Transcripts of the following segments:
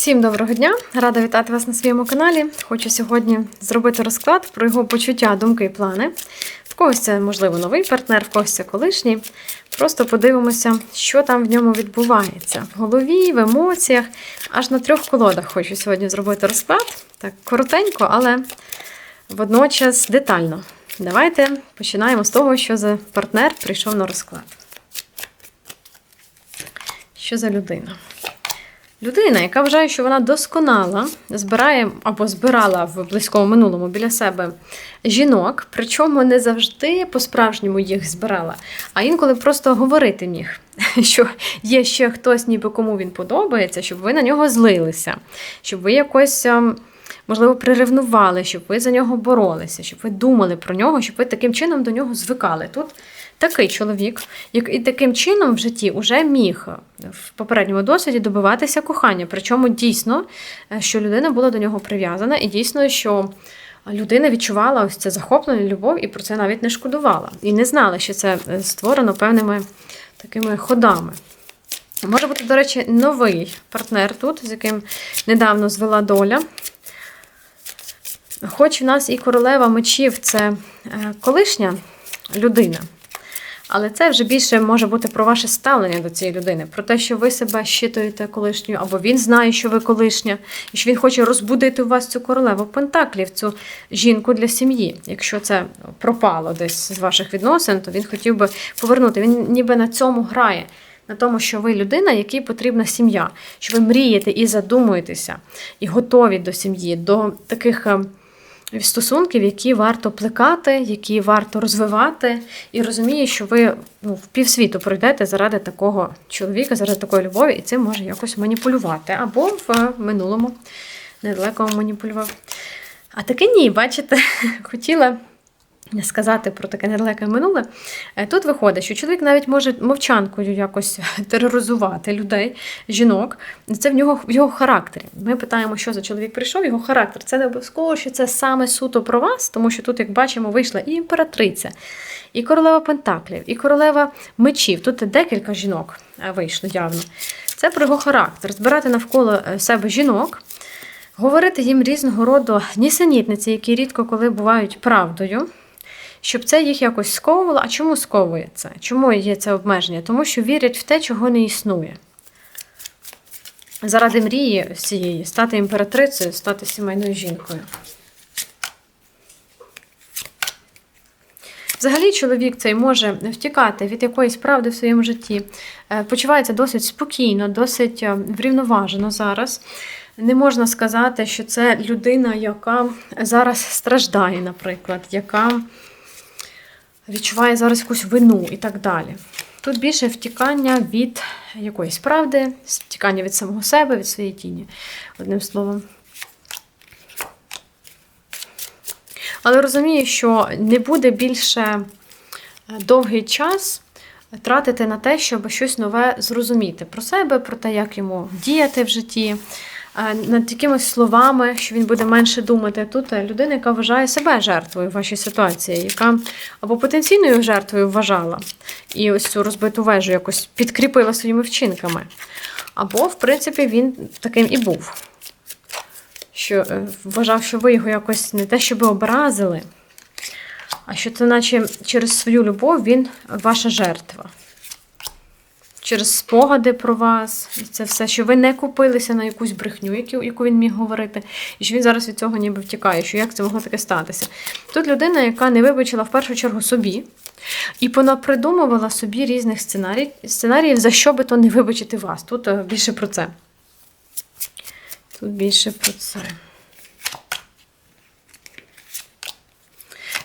Всім доброго дня! Рада вітати вас на своєму каналі. Хочу сьогодні зробити розклад про його почуття, думки і плани. В когось це, можливо, новий партнер, в когось це колишній. Просто подивимося, що там в ньому відбувається. В голові, в емоціях. Аж на трьох колодах хочу сьогодні зробити розклад. Так, коротенько, але водночас детально. Давайте починаємо з того, що за партнер прийшов на розклад. Що за людина? Людина, яка вважає, що вона досконала, збирає або збирала в близькому минулому біля себе жінок, причому не завжди по-справжньому їх збирала, а інколи просто говорити міг, що є ще хтось, ніби кому він подобається, щоб ви на нього злилися, щоб ви якось. Можливо, приревнували, щоб ви за нього боролися, щоб ви думали про нього, щоб ви таким чином до нього звикали. Тут такий чоловік, який таким чином в житті вже міг в попередньому досвіді добиватися кохання. Причому дійсно, е, що людина була до нього прив'язана, і дійсно, що людина відчувала ось це захоплення, любов і про це навіть не шкодувала. І не знала, що це е, створено певними такими ходами. Може бути, до речі, новий партнер тут, з яким недавно звела доля. Хоч в нас і королева мечів це е, колишня людина, але це вже більше може бути про ваше ставлення до цієї людини, про те, що ви себе щитуєте колишньою, або він знає, що ви колишня, і що він хоче розбудити у вас цю королеву Пентаклів, цю жінку для сім'ї. Якщо це пропало десь з ваших відносин, то він хотів би повернути. Він ніби на цьому грає. На тому, що ви людина, якій потрібна сім'я, що ви мрієте і задумуєтеся, і готові до сім'ї, до таких е, стосунків, які варто плекати, які варто розвивати, і розуміє, що ви ну, в півсвіту пройдете заради такого чоловіка, заради такої любові, і цим може якось маніпулювати. Або в минулому недалеко маніпулював. А таки ні, бачите, хотіла. Сказати про таке недалеке минуле. Е, Тут виходить, що чоловік навіть може мовчанкою якось тероризувати людей, жінок. Це в нього в його характері. Ми питаємо, що за чоловік прийшов, його характер. Це не обов'язково, що це саме суто про вас, тому що тут, як бачимо, вийшла і імператриця, і королева Пентаклів, і королева мечів. Тут декілька жінок е, вийшло явно. Це про його характер. Збирати навколо е, себе жінок. Говорити їм різного роду нісенітниці, які рідко коли бувають правдою, щоб це їх якось сковувало. А чому сковує це? Чому є це обмеження? Тому що вірять в те, чого не існує. Заради мрії цієї стати імператрицею, стати сімейною жінкою. Взагалі, чоловік цей може втікати від якоїсь правди в своєму житті, е, почувається досить спокійно, досить е, врівноважено зараз. Не можна сказати, що це людина, яка зараз страждає, наприклад, яка відчуває зараз якусь вину і так далі. Тут більше втікання від якоїсь правди, втікання від самого себе, від своєї тіні, одним словом. Але розумію, що не буде більше е, довгий час тратити на те, щоб щось нове зрозуміти про себе, про те, як йому діяти в житті, над якимись словами, що він буде менше думати. Тут е, людина, яка вважає себе жертвою в вашій ситуації, яка або потенційною жертвою вважала, і ось цю розбиту вежу якось підкріпила своїми вчинками. Або, в принципі, він таким і був що е, вважав, що ви його якось не те, щоб образили, а що це, наче через свою любов він ваша жертва. Через спогади про вас, і це все, що ви не купилися на якусь брехню, яку, він міг говорити, і що він зараз від цього ніби втікає, що як це могло таке статися. Тут людина, яка не вибачила в першу чергу собі, і понапридумувала собі різних сценарій, сценаріїв, за що би то не вибачити вас. Тут е, більше про це. Тут більше про це.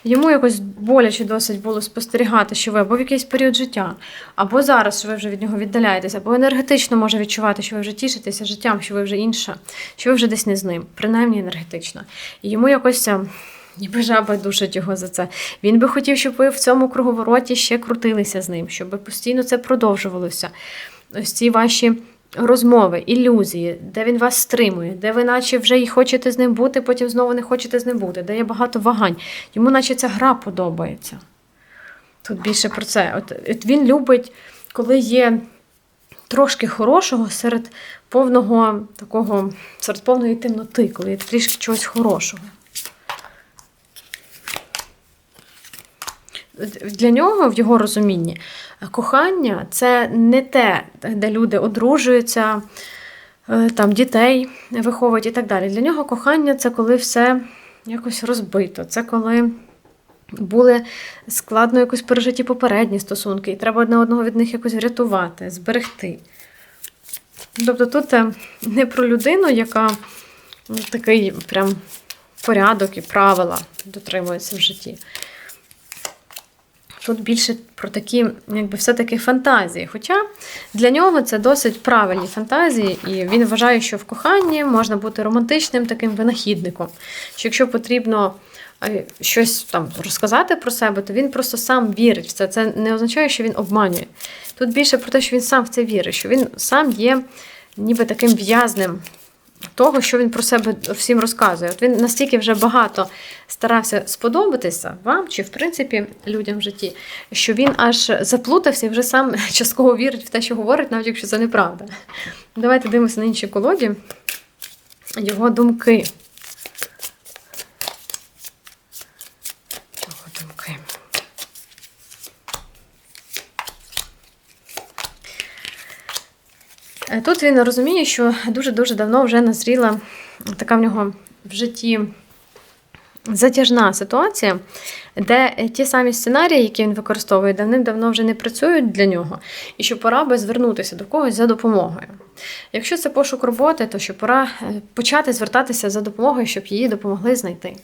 Йому якось боляче досить було спостерігати, що ви або в якийсь період життя, або зараз, що ви вже від нього віддаляєтеся, або енергетично може відчувати, що ви вже тішитеся життям, що ви вже інша, що ви вже десь не з ним, принаймні енергетично. І йому якось. Ніби жаба душить його за це. Він би хотів, щоб ви в цьому круговороті ще крутилися з ним, щоб постійно це продовжувалося. Ось ці ваші розмови, ілюзії, де він вас стримує, де ви наче вже і хочете з ним бути, потім знову не хочете з ним бути, де є багато вагань. Йому наче ця гра подобається. Тут більше про це. От, от Він любить, коли є трошки хорошого серед повного такого, серед повної темноти, коли є трішки чогось хорошого. Для нього, в його розумінні, кохання це не те, де люди одружуються, е, там дітей виховують і так далі. Для нього кохання це коли все якось розбито. Це коли були складно якось пережиті попередні стосунки, і треба одне одного від них якось врятувати, зберегти. Тобто тут е, не про людину, яка такий прям порядок і правила дотримується в житті. Тут більше про такі, якби все-таки фантазії. Хоча для нього це досить правильні фантазії, і він вважає, що в коханні можна бути романтичним таким винахідником. Що якщо потрібно е, щось там розказати про себе, то він просто сам вірить в це. Це не означає, що він обманює. Тут більше про те, що він сам в це вірить, що він сам є ніби таким в'язним того, що він про себе всім розказує. От він настільки вже багато старався сподобатися вам, чи, в принципі, людям в житті, що він аж заплутався і вже сам частково вірить в те, що говорить, навіть якщо це неправда. Давайте дивимося на іншій колоді його думки. Його думки. Е, Тут він розуміє, що дуже-дуже давно вже назріла така в нього в житті затяжна ситуація, де ті самі сценарії, які він використовує, давним-давно вже не працюють для нього, і що пора би звернутися до когось за допомогою. Якщо це пошук роботи, то що пора е, почати звертатися за допомогою, щоб її допомогли знайти.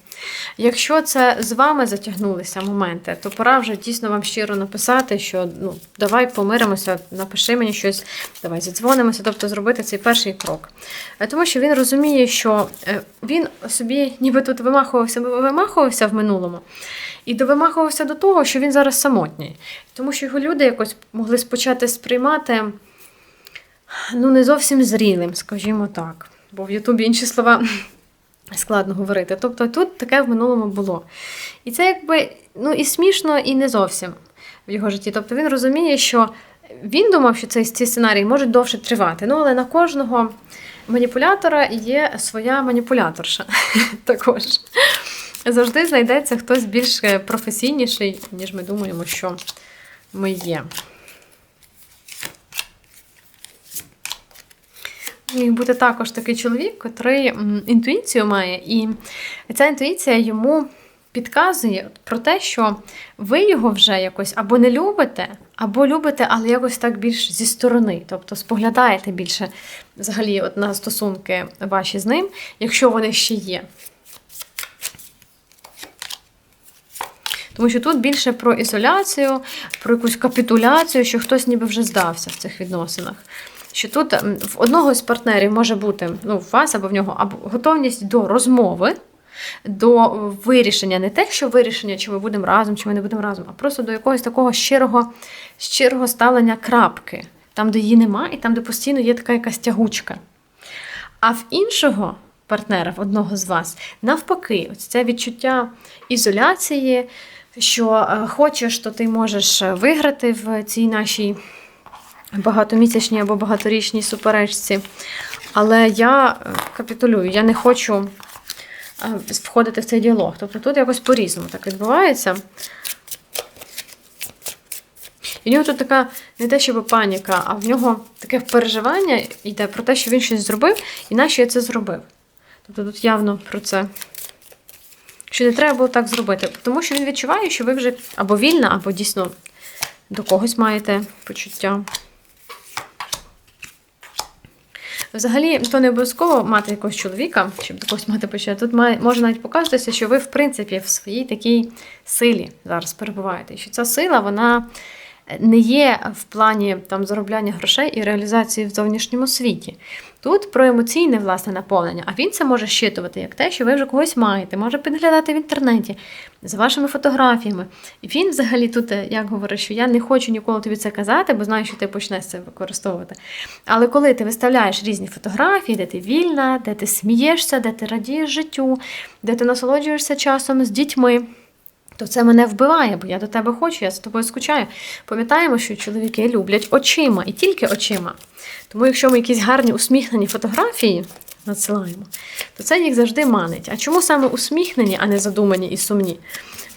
Якщо це з вами затягнулися моменти, то пора вже дійсно вам щиро написати, що ну, давай помиримося, напиши мені щось, давай задзвонимося, тобто зробити цей перший крок. Е, Тому що він розуміє, що е, він собі ніби тут вимахувався, вимахувався в минулому. І довимахувався до того, що він зараз самотній. Тому що його люди якось могли спочати сприймати ну, не зовсім зрілим, скажімо так. Бо в Ютубі інші слова складно говорити. Тобто тут таке в минулому було. І це якби ну, і смішно, і не зовсім в його житті. Тобто він розуміє, що він думав, що цей, ці сценарії можуть довше тривати. Ну, але на кожного маніпулятора є своя маніпуляторша також. Завжди знайдеться хтось більш професійніший, ніж ми думаємо, що ми є. Міг бути також такий чоловік, котрий інтуїцію має, і ця інтуїція йому підказує про те, що ви його вже якось або не любите, або любите, але якось так більш зі сторони. Тобто споглядаєте більше взагалі от на стосунки ваші з ним, якщо вони ще є. Тому що тут більше про ізоляцію, про якусь капітуляцію, що хтось ніби вже здався в цих відносинах. Що тут в одного з партнерів може бути, ну, у вас або в нього, або готовність до розмови, до вирішення, не те, що вирішення, чи ми будемо разом, чи ми не будемо разом, а просто до якогось такого щирого, щирого ставлення крапки, там, де її нема, і там, де постійно є така якась тягучка. А в іншого партнера, в одного з вас, навпаки, ось це відчуття ізоляції, що е, хочеш, то ти можеш виграти в цій нашій багатомісячній або багаторічній суперечці. Але я е, капітулюю, я не хочу е, входити в цей діалог. Тобто тут якось по-різному так відбувається. І в нього тут така не те, щоб паніка, а в нього таке переживання йде про те, що він щось зробив, і нащо я це зробив. Тобто тут явно про це. Що не треба було так зробити. Тому що він відчуває, що ви вже або вільна, або дійсно до когось маєте почуття. Взагалі, то не обов'язково мати якогось чоловіка, щоб до когось мати почати. Тут має, може навіть показатися, що ви, в принципі, в своїй такій силі зараз перебуваєте. І що ця сила, вона не є в плані там заробляння грошей і реалізації в зовнішньому світі. Тут про емоційне власне наповнення, а він це може щитувати як те, що ви вже когось маєте, може підглядати в інтернеті за вашими фотографіями. І він взагалі тут, е, як говорить, що я не хочу ніколи тобі це казати, бо знаю, що ти почнеш це використовувати. Але коли ти виставляєш різні фотографії, де ти вільна, де ти смієшся, де ти радієш життю, де ти насолоджуєшся часом з дітьми то це мене вбиває, бо я до тебе хочу, я за тобою скучаю. Пам'ятаємо, що чоловіки люблять очима і тільки очима. Тому, якщо ми якісь гарні усміхнені фотографії надсилаємо, то це їх завжди манить. А чому саме усміхнені, а не задумані і сумні?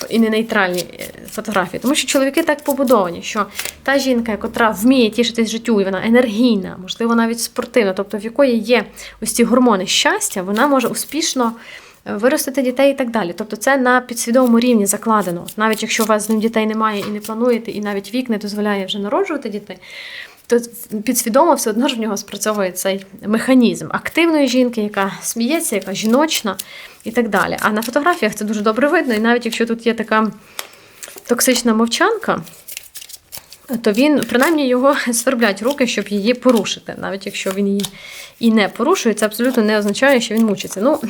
І не нейтральні е, фотографії, тому що чоловіки так побудовані, що та жінка, яка вміє тішитись життю, і вона енергійна, можливо, навіть спортивна, тобто в якої є ось ці гормони щастя, вона може успішно виростити дітей і так далі. Тобто це на підсвідомому рівні закладено. Навіть якщо у вас з ним дітей немає і не плануєте, і навіть вік не дозволяє вже народжувати дітей, то підсвідомо все одно ж в нього спрацьовує цей механізм активної жінки, яка сміється, яка жіночна і так далі. А на фотографіях це дуже добре видно, і навіть якщо тут є така токсична мовчанка, то він, принаймні, його сверблять руки, щоб її порушити. Навіть якщо він її і не порушує, це абсолютно не означає, що він мучиться. Ну,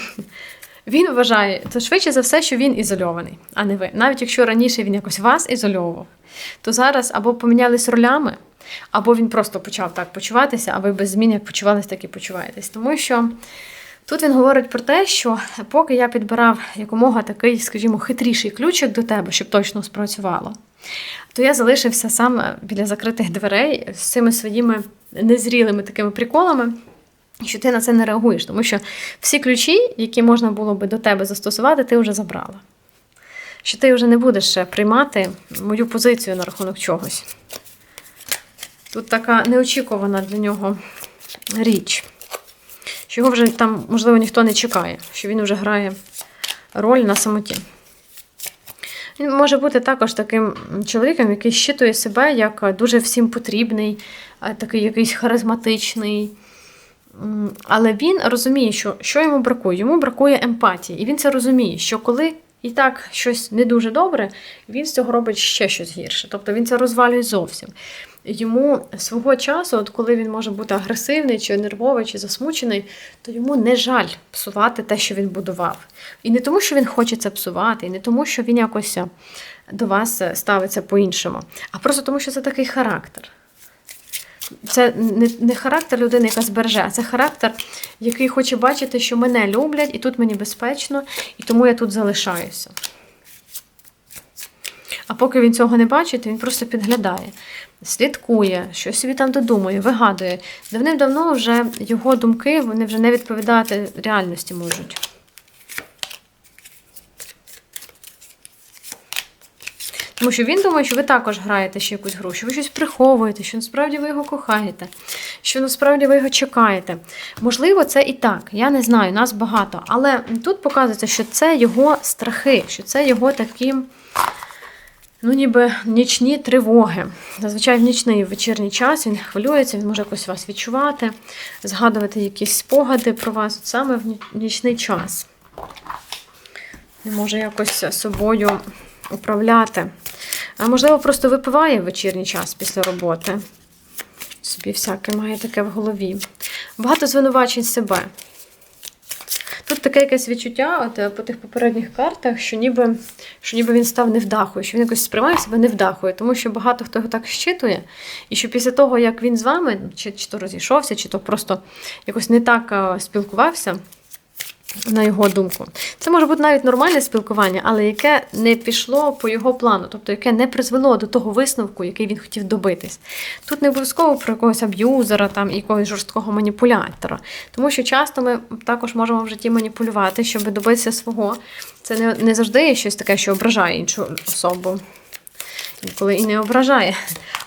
він вважає, то швидше за все, що він ізольований, а не ви. Навіть якщо раніше він якось вас ізольовував, то зараз або помінялись ролями, або він просто почав так почуватися, а ви без змін як почувались, так і почуваєтесь. Тому що тут він говорить про те, що поки я підбирав якомога такий, скажімо, хитріший ключик до тебе, щоб точно спрацювало, то я залишився сам біля закритих дверей з цими своїми незрілими такими приколами. Що ти на це не реагуєш, тому що всі ключі, які можна було би до тебе застосувати, ти вже забрала. Що ти вже не будеш приймати мою позицію на рахунок чогось. Тут така неочікувана для нього річ, що його вже там, можливо, ніхто не чекає, що він вже грає роль на самоті. Він може бути також таким чоловіком, який щитує себе як дуже всім потрібний, такий якийсь харизматичний. Але він розуміє, що що йому бракує. Йому бракує емпатії. І він це розуміє, що коли і так щось не дуже добре, він з цього робить ще щось гірше. Тобто він це розвалює зовсім. Йому свого часу, от коли він може бути агресивний, чи нервовий, чи засмучений, то йому не жаль псувати те, що він будував. І не тому, що він хоче це псувати, і не тому, що він якось до вас ставиться по-іншому, а просто тому, що це такий характер. Це не не характер людини, яка збереже, а це характер, який хоче бачити, що мене люблять, і тут мені безпечно, і тому я тут залишаюся. А поки він цього не бачить, він просто підглядає, слідкує, щось собі там додумує, вигадує. Давним-давно вже його думки вони вже не відповідати реальності можуть. Тому що він думає, що ви також граєте ще якусь гру, що ви щось приховуєте, що насправді ви його кохаєте, що насправді ви його чекаєте. Можливо, це і так. Я не знаю, нас багато. Але тут показується, що це його страхи, що це його такі. Ну, ніби нічні тривоги. Зазвичай в нічний в вечірній час він хвилюється, він може якось вас відчувати, згадувати якісь спогади про вас от саме в нічний час. Він може якось собою управляти. А можливо, просто випиває в вечірній час після роботи. Собі всяке має таке в голові. Багато звинувачень себе. Тут таке якесь відчуття от, е, по тих попередніх картах, що ніби що ніби він став невдахою, що він якось сприймає себе невдахою, тому що багато хто його так щитує, і що після того, як він з вами, чи, чи то розійшовся, чи то просто якось не так спілкувався, на його думку. Це може бути навіть нормальне спілкування, але яке не пішло по його плану, тобто яке не призвело до того висновку, який він хотів добитись. Тут не обов'язково про якогось аб'юзера, там якогось жорсткого маніпулятора. Тому що часто ми також можемо в житті маніпулювати, щоб добитися свого. Це не, не завжди є щось таке, що ображає іншу особу. Інколи і не ображає.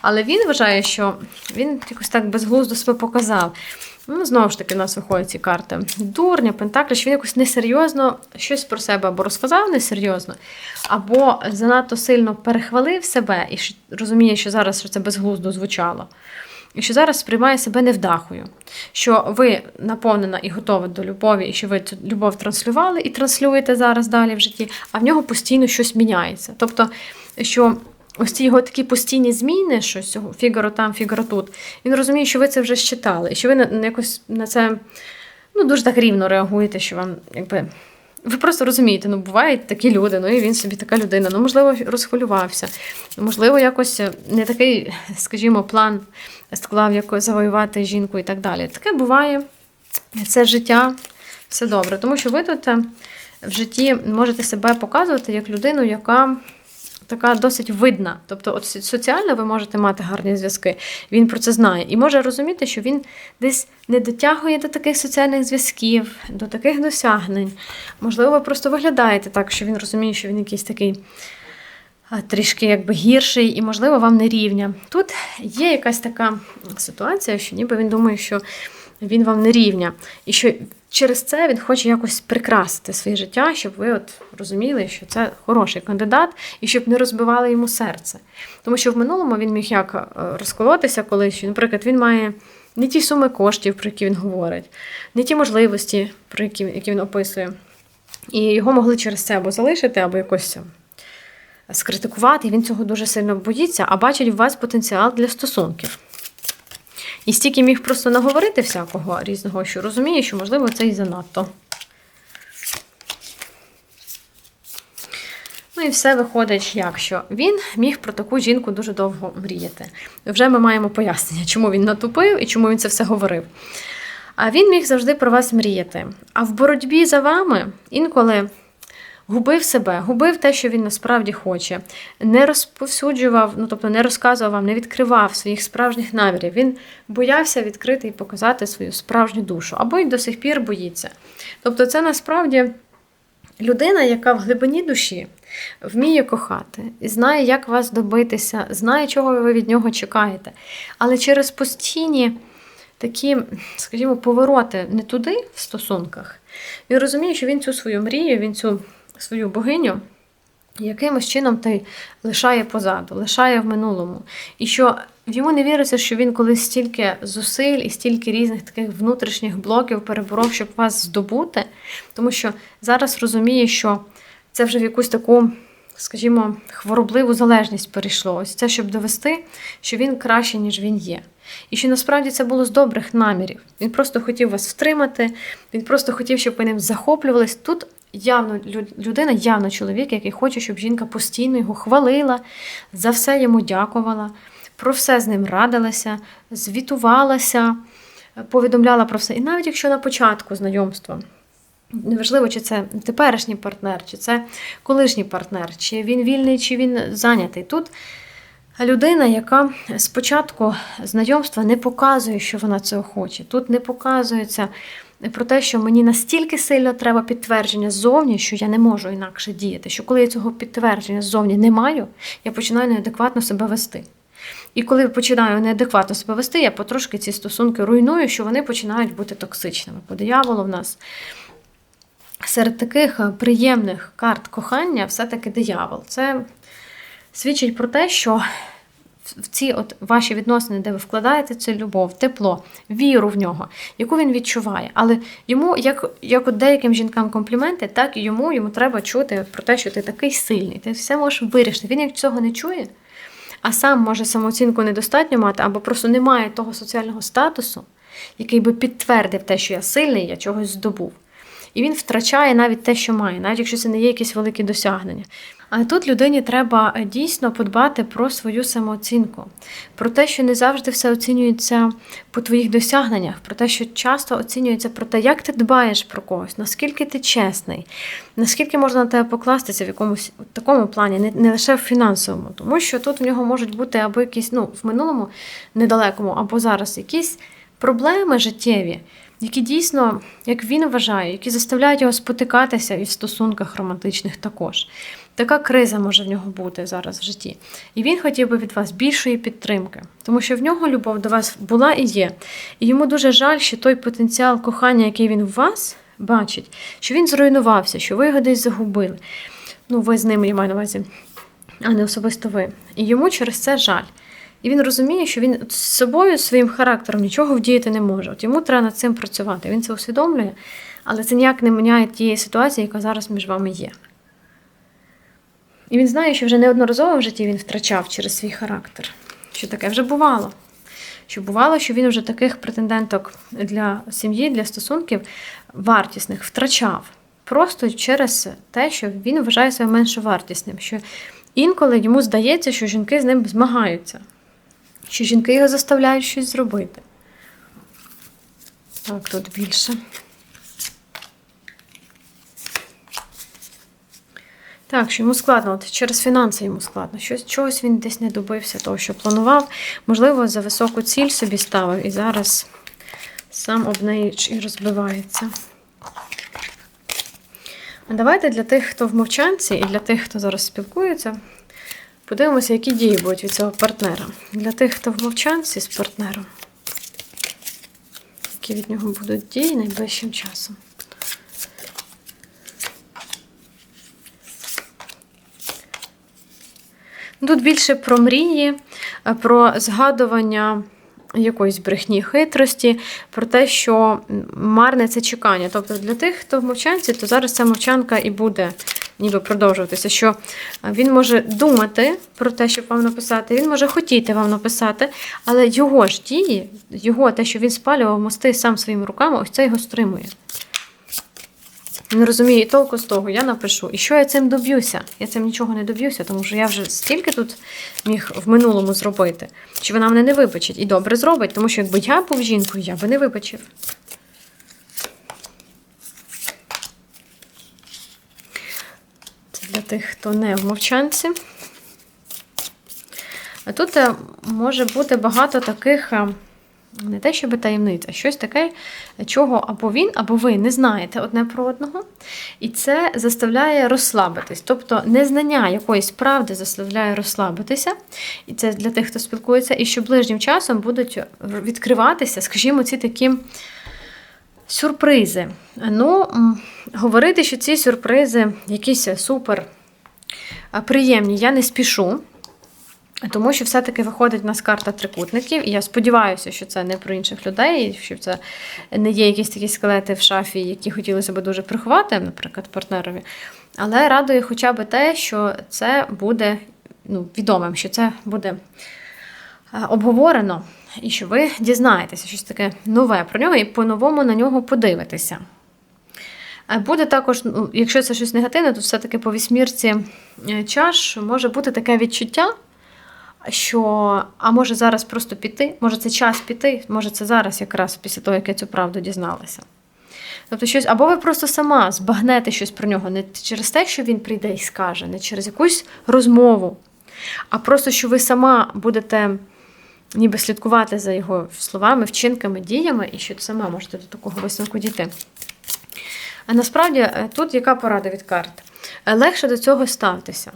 Але він вважає, що він якось так безглуздо себе показав. Ну, Знову ж таки, у нас виходять ці карти. Дурня, Пентаклі, що він якось несерйозно щось про себе або розказав несерйозно, або занадто сильно перехвалив себе і розуміє, що зараз це безглуздо звучало. І що зараз сприймає себе невдахою, що ви наповнена і готова до любові, і що ви цю любов транслювали і транслюєте зараз далі в житті, а в нього постійно щось міняється. Тобто, що ось ці його такі постійні зміни, що цього фігаро там, фігаро тут. Він розуміє, що ви це вже щитали, і що ви на якось на це ну, дуже так рівно реагуєте, що вам якби. Ви просто розумієте, ну бувають такі люди, ну і він собі така людина. Ну, можливо, розхвилювався. Можливо, якось не такий, скажімо, план склав, як завоювати жінку і так далі. Таке буває. Це життя, все добре. Тому що ви тут в житті можете себе показувати як людину, яка така досить видна. Тобто, от соціально ви можете мати гарні зв'язки. Він про це знає і може розуміти, що він десь не дотягує до таких соціальних зв'язків, до таких досягнень. Можливо, ви просто виглядаєте так, що він розуміє, що він якийсь такий трішки якби гірший, і, можливо, вам не рівня. Тут є якась така ситуація, що ніби він думає, що він вам не рівня. І що через це він хоче якось прикрасити своє життя, щоб ви от розуміли, що це хороший кандидат, і щоб не розбивали йому серце. Тому що в минулому він міг як е, розколотися колись, наприклад, він має не ті суми коштів, про які він говорить, не ті можливості, про які, які він описує. І його могли через це або залишити, або якось скритикувати, і він цього дуже сильно боїться, а бачить в вас потенціал для стосунків. І стільки міг просто наговорити всякого різного, що розуміє, що, можливо, це і занадто. Ну і все виходить, як що він міг про таку жінку дуже довго мріяти. Вже ми маємо пояснення, чому він натупив і чому він це все говорив. А він міг завжди про вас мріяти. А в боротьбі за вами інколи губив себе, губив те, що він насправді хоче, не розповсюджував, ну тобто не розказував вам, не відкривав своїх справжніх намірів. Він боявся відкрити і показати свою справжню душу, або й до сих пір боїться. Тобто, це насправді людина, яка в глибині душі вміє кохати і знає, як вас добитися, знає, чого ви від нього чекаєте. Але через постійні такі, скажімо, повороти не туди в стосунках, він розуміє, що він цю свою мрію, він цю свою богиню якимось чином та й лишає позаду, лишає в минулому. І що йому не віриться, що він колись стільки зусиль і стільки різних таких внутрішніх блоків переборов, щоб вас здобути, тому що зараз розуміє, що це вже в якусь таку. Скажімо, хворобливу залежність перейшло. Ось це, щоб довести, що він краще, ніж він є. І що насправді це було з добрих намірів. Він просто хотів вас втримати, він просто хотів, щоб ви ним захоплювались. Тут явно людина, явно чоловік, який хоче, щоб жінка постійно його хвалила, за все йому дякувала, про все з ним радилася, звітувалася, повідомляла про все. І навіть якщо на початку знайомства. Неважливо, чи це теперішній партнер, чи це колишній партнер, чи він вільний, чи він зайнятий. Тут людина, яка спочатку знайомства не показує, що вона цього хоче. Тут не показується про те, що мені настільки сильно треба підтвердження ззовні, що я не можу інакше діяти. Що коли я цього підтвердження ззовні не маю, я починаю неадекватно себе вести. І коли починаю неадекватно себе вести, я потрошки ці стосунки руйную, що вони починають бути токсичними. По дияволу в нас серед таких е, приємних карт кохання все-таки диявол. Це свідчить про те, що в- ці от ваші відносини, де ви вкладаєте цю любов, тепло, віру в нього, яку він відчуває. Але йому, як, як от деяким жінкам компліменти, так і йому йому треба чути про те, що ти такий сильний, ти все можеш вирішити. Він як цього не чує, а сам може самооцінку недостатньо мати, або просто не має того соціального статусу, який би підтвердив те, що я сильний, я чогось здобув. І він втрачає навіть те, що має, навіть якщо це не є якісь великі досягнення. Тут людині треба е, дійсно подбати про свою самооцінку, про те, що не завжди все оцінюється по твоїх досягненнях, про те, що часто оцінюється про те, як ти дбаєш про когось, наскільки ти чесний, наскільки можна на тебе покластися в якомусь такому плані, не лише в фінансовому, тому що тут в нього можуть бути або якісь, ну, в минулому недалекому, або зараз якісь проблеми життєві, які дійсно, як він вважає, які заставляють його спотикатися і в стосунках романтичних також. Така криза може в нього бути зараз в житті. І він хотів би від вас більшої підтримки, тому що в нього любов до вас була і є. І йому дуже жаль, що той потенціал кохання, який він в вас бачить, що він зруйнувався, що ви його десь загубили. Ну, ви з ним, я маю на увазі, а не особисто ви. І йому через це жаль. І він розуміє, що він з собою, своїм характером нічого вдіяти не може. От йому треба над цим працювати. Він це усвідомлює, але це ніяк не міняє тієї ситуації, яка зараз між вами є. І він знає, що вже неодноразово в житті він втрачав через свій характер. Що таке вже бувало. Що бувало, що він вже таких претенденток для сім'ї, для стосунків вартісних втрачав. Просто через те, що він вважає себе меншовартісним. Що інколи йому здається, що жінки з ним змагаються, що жінки його заставляють щось зробити. Так, тут більше. Так, що йому складно, от через фінанси йому складно. Щось, чогось він десь не добився того, що планував. Можливо, за високу ціль собі ставив і зараз сам об неї і розбивається. А давайте для тих, хто в мовчанці, і для тих, хто зараз спілкується, подивимося, які дії будуть від цього партнера. Для тих, хто в мовчанці з партнером, які від нього будуть дії найближчим часом. Тут більше про мрії, е, про згадування якоїсь брехні, хитрості, про те, що марне це чекання. Тобто для тих, хто в мовчанці, то зараз ця мовчанка і буде ніби продовжуватися. Що е, він може думати про те, щоб вам написати, він може хотіти вам написати, але його ж дії, його те, що він спалював мости сам своїми руками, ось це його стримує. Він розуміє і толку з того, я напишу. І що я цим доб'юся? Я цим нічого не доб'юся, тому що я вже стільки тут міг в минулому зробити, що вона мене не вибачить. І добре зробить, тому що якби я був жінкою, я би не вибачив. Це для тих, хто не в мовчанці. А тут е, може бути багато таких. Не те, щоб таємниця, а щось таке, чого або він, або ви не знаєте одне про одного. І це заставляє розслабитись. Тобто незнання якоїсь правди заставляє розслабитися. І це для тих, хто спілкується, і що ближнім часом будуть відкриватися, скажімо, ці такі сюрпризи. Ну, говорити, що ці сюрпризи якісь супер приємні, я не спішу. Тому що все-таки виходить в нас карта трикутників, і я сподіваюся, що це не про інших людей, і що це не є якісь такі скелети в шафі, які хотілося б дуже приховати, наприклад, партнерові. Але радує хоча б те, що це буде ну, відомим, що це буде е, обговорено, і що ви дізнаєтеся щось таке нове про нього і по-новому на нього подивитеся. Е, Буде також, ну, якщо це щось негативне, то все-таки по вісьмірці е, чаш може бути таке відчуття, що а може зараз просто піти, може це час піти, може це зараз якраз після того, як я цю правду дізналася. Тобто щось, або ви просто сама збагнете щось про нього не через те, що він прийде і скаже, не через якусь розмову, а просто що ви сама будете ніби слідкувати за його словами, вчинками, діями, і що сама можете до такого висновку дійти. А насправді е, тут яка порада від карт? Е, Легше до цього ставтеся.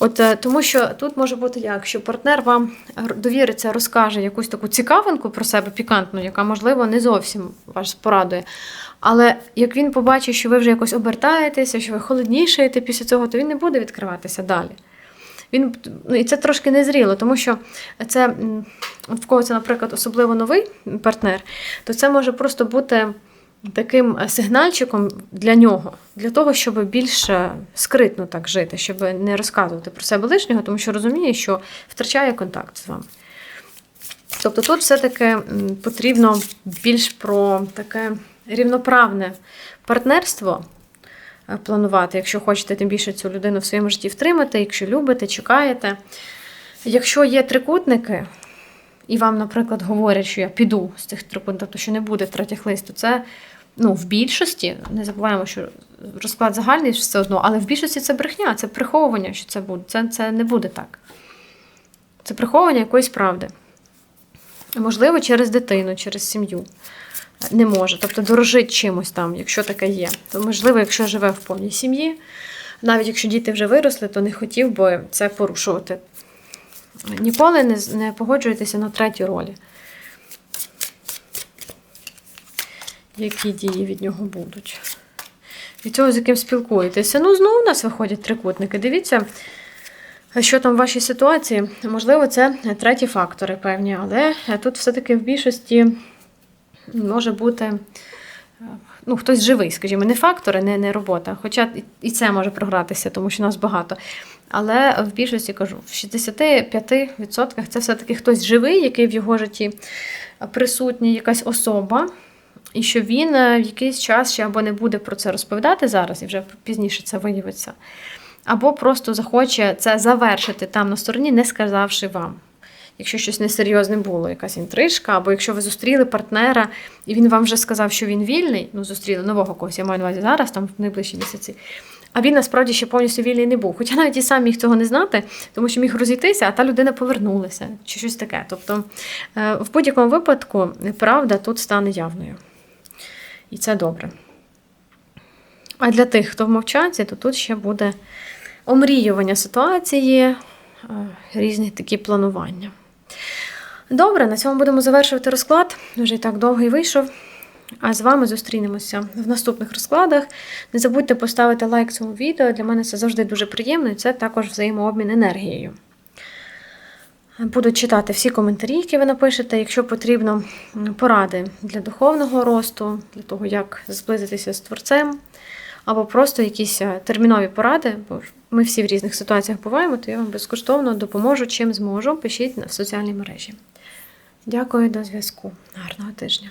От е, тому що тут може бути як, що партнер вам довіриться, розкаже якусь таку цікавинку про себе пікантну, яка, можливо, не зовсім вас порадує. Але як він побачить, що ви вже якось обертаєтеся, що ви холоднішаєте після цього, то він не буде відкриватися далі. Він, ну, і це трошки незріло, тому що це в кого це, наприклад, особливо новий партнер, то це може просто бути таким е, сигнальчиком для нього, для того, щоб більш е, скритно так жити, щоб не розказувати про себе лишнього, тому що розуміє, що втрачає контакт з вами. Тобто тут все-таки потрібно більш про таке рівноправне партнерство е, планувати, якщо хочете тим більше цю людину в своєму житті втримати, якщо любите, чекаєте. Якщо є трикутники, і вам, наприклад, говорять, що я піду з цих трикутників, тобто що не буде третіх лист, то це ну, в більшості, не забуваємо, що розклад загальний все одно, але в більшості це брехня, це приховування, що це буде. Це, це не буде так. Це приховування якоїсь правди. Можливо, через дитину, через сім'ю. Не може. Тобто дорожить чимось там, якщо таке є. То можливо, якщо живе в повній сім'ї, навіть якщо діти вже виросли, то не хотів би це порушувати. Ніколи не, погоджуйтеся на третій ролі. Які дії від нього будуть? Від цього, з яким спілкуєтеся. Ну, знову у нас виходять трикутники. Дивіться, що там в вашій ситуації. Можливо, це треті фактори певні, але тут все-таки в більшості може бути ну, хтось живий, скажімо, не фактори, не, не робота. Хоча і це може програтися, тому що нас багато. Але в більшості кажу, в 65% це все-таки хтось живий, який в його житті присутній, якась особа. І що він е, в якийсь час ще або не буде про це розповідати зараз, і вже пізніше це виявиться, або просто захоче це завершити там на стороні, не сказавши вам. Якщо щось несерйозне було, якась інтрижка, або якщо ви зустріли партнера, і він вам вже сказав, що він вільний, ну зустріли нового когось, я маю на увазі зараз, там в найближчі місяці. А він насправді ще повністю вільний не був. Хоча навіть і сам міг цього не знати, тому що міг розійтися, а та людина повернулася, чи щось таке. Тобто, е, в будь-якому випадку правда тут стане явною. І це добре. А для тих, хто в мовчанці, то тут ще буде омріювання ситуації, е, різні такі планування. Добре, на цьому будемо завершувати розклад. Вже і так довгий вийшов. А з вами зустрінемося в наступних розкладах. Не забудьте поставити лайк цьому відео. Для мене це завжди дуже приємно, і це також взаємообмін енергією. Буду читати всі коментарі, які ви напишете. Якщо потрібно поради для духовного росту, для того, як зблизитися з творцем, або просто якісь е, термінові поради, бо ми всі в різних ситуаціях буваємо, то я вам безкоштовно допоможу, чим зможу. Пишіть в соціальній мережі. Дякую, до зв'язку. Гарного тижня.